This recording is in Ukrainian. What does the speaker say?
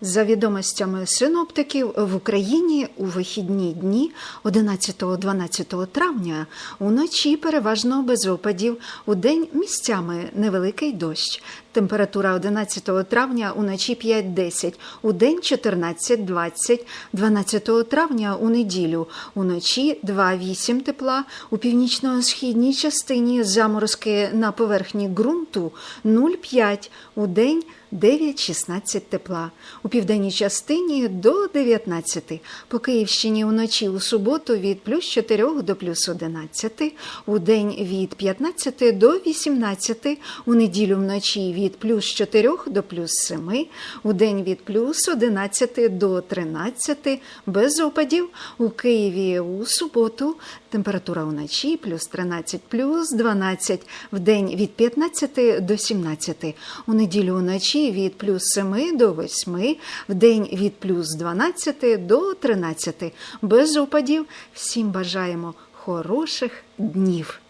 За відомостями синоптиків, в Україні у вихідні дні 11-12 травня уночі переважно без опадів, у день місцями невеликий дощ. Температура 11 травня уночі 5-10, у день 14-20, 12 травня у неділю уночі 2-8 тепла, у північно-східній частині заморозки на поверхні ґрунту 0,5, у день 9-16 тепла. У південній частині до 19. По Київщині вночі у суботу від плюс 4 до плюс 11. У день від 15 до 18. У неділю вночі від плюс 4 до плюс 7. У день від плюс 11 до 13. Без опадів. У Києві у суботу температура вночі плюс 13, плюс 12. В день від 15 до 17. У неділю вночі від плюс 7 до 8, в день від плюс 12 до 13. Без опадів всім бажаємо хороших днів.